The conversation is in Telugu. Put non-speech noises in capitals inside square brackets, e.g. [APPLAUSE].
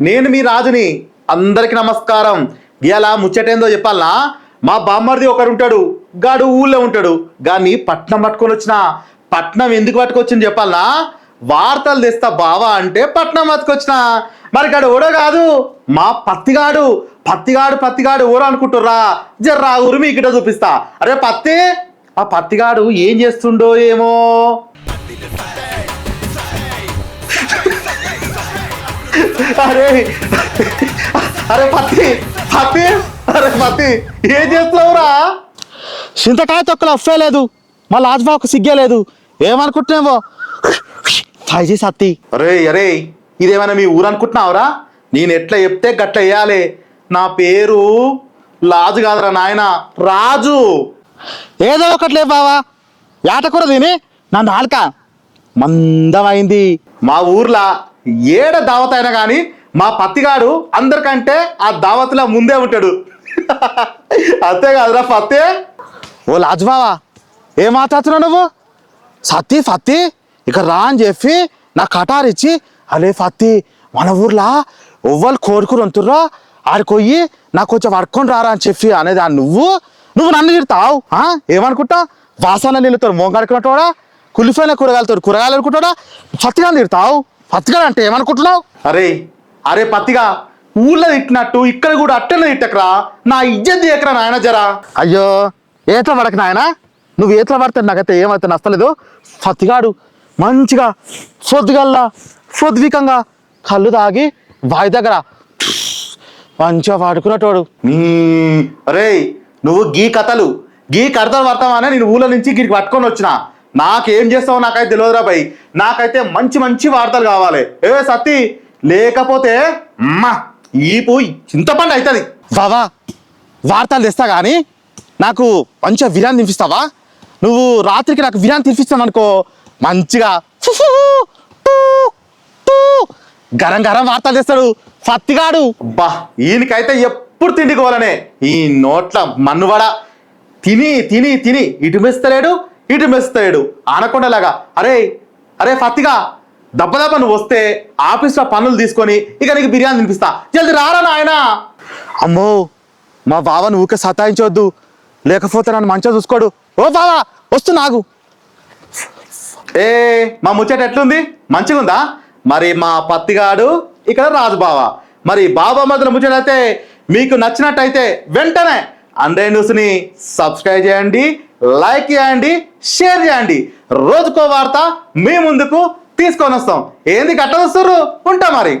నేను మీ రాజుని అందరికి నమస్కారం. ఇలా ముచ్చటేందో చెప్పాలనా మా బామ్మర్ది ఒకరు ఉంటాడు గాడు ఊళ్ళో ఉంటాడు. గాని పట్నం పట్టుకొని వచ్చిన పట్నం ఎందుకు పట్టుకొచ్చింది చెప్పాలనా వార్తలు తెస్తా బావా అంటే పట్నం పట్టుకొచ్చిన. మరి గాడు ఓడో కాదు మా పత్తిగాడు పత్తిగాడు పత్తిగాడు ఊరు అనుకుంటుర్రా. జర్రా ఊరు మీ ఇక్కడ చూపిస్తా. అరే పత్తి ఆ పత్తిగాడు ఏం చేస్తుండో ఏమో. అరే అరే పత్తి పత్తి అరే పత్తి ఏం చేస్తున్నావురా? చింతకాయ తొక్కలు అఫ్ఫే లేదు. మా లాజ్బాకు సిగ్గే లేదు. ఏమనుకుంటున్నావో? చేసి అత్తి. అరే అరే ఇదేమైనా మీ ఊరు అనుకుంటున్నావురా? నేను ఎట్లా చెప్తే గట్ల వేయాలి నా పేరు లాజు కాదురా నాయన రాజు. ఏదో ఒకటి లే బావా. ఏటకూర తిని నా నాలుక మందమైంది. మా ఊర్లో? ఏడ దావత్ అయినా కానీ మా పత్తిగాడు అందరికంటే ఆ దావత్లో ముందే ఉంటాడు. [LAUGHS] అంతే కాదురా పత్తే. ఓ లాజ్బావా ఏం మాట్లాడుతున్నావు నువ్వు? సత్తి ఫత్తి ఇక రా అని చెప్పి నా కటారు ఇచ్చి అలే ఫత్తి మన ఊర్లో? ఎవ్వరు కోరుకుని వంతుర్రా ఆడికి నాకు కొంచెం పడుకొని రారా అని చెప్పి అనేది ఆ నువ్వు? నువ్వు నన్ను తిడతావు ఏమనుకుంటా? వాసన నీళ్ళతో మోగడుకున్నట్టువాడా? కులిపోయిన కూరగాయలతో కూరగాయలు అనుకుంటాడా ఫత్తిగా తిడతావు? ఫత్తిగా అంటే ఏమనుకుంటున్నావు? అరే అరే పత్తిగా ఊళ్ళో తిట్టినట్టు ఇక్కడ కూడా అట్టనే తిట్టకరా. నా ఇజ్జత్ తీయకరా నాయన జరా. అయ్యో ఏట్ల పడక నాయన? నువ్వు ఏట్ల పడితే నాకైతే ఏమైతే నష్టలేదు ఫత్తిగాడు మంచిగా సొద్దుగల్లా సొద్వికంగా కళ్ళు తాగి వాయి దగ్గర మంచిగా వాడుకున్నటోడు. నీ అరే నువ్వు గీ కథలు గీ కథలు పడతావానే నేను ఊళ్ళో నుంచి గిరికి పట్టుకొని వచ్చిన. నాకేం చేస్తావో నాకైతే తెలియదురా భయ్. నాకైతే మంచి మంచి వార్తలు కావాలి. ఏ సత్తి? లేకపోతే అమ్మా ఈపు చింతపండు అవుతుంది బావా వార్తలు తెస్తా కానీ నాకు మంచిగా విరాన్ తినిపిస్తావా? నువ్వు రాత్రికి నాకు విరాన్ తినిపిస్తాను అనుకో మంచిగా గరం గరం వార్తలు తెస్తాడు. ఫత్తిగాడు బా ఈయనకైతే ఎప్పుడు తిండికోవాలనే ఈ నోట్ల మన్నువడ. తిని తిని తిని ఇటు మెస్తలేడు ఇటు మెస్తాడు ఆనకొండలాగా అరే అరే ఫత్తిగా దెబ్బ నువ్వు వస్తే ఆఫీస్లో పనులు తీసుకొని ఇక నీకు బిర్యానీ తినిపిస్తా. జల్ది రారా నాయన. అమ్మో మా బావను ఊకే సతాయించవద్దు లేకపోతే నన్ను మంచిగా చూసుకోడు. ఓ బావా వస్తు నాకు ఏ మా ముచ్చట ఎట్లుంది? మంచిగా ఉందా మరి మా పత్తిగాడు ఇక్కడ రాజు బావ. మరి బాబా మధ్యలో ముచ్చట అయితే మీకు నచ్చినట్టయితే వెంటనే అండే న్యూస్ని సబ్స్క్రైబ్ చేయండి. లైక్ చేయండి షేర్ చేయండి. రోజుకో వార్త మీ ముందుకు తీసుకొని వస్తాం. ఏంది కట్ట ఉంటా మరి.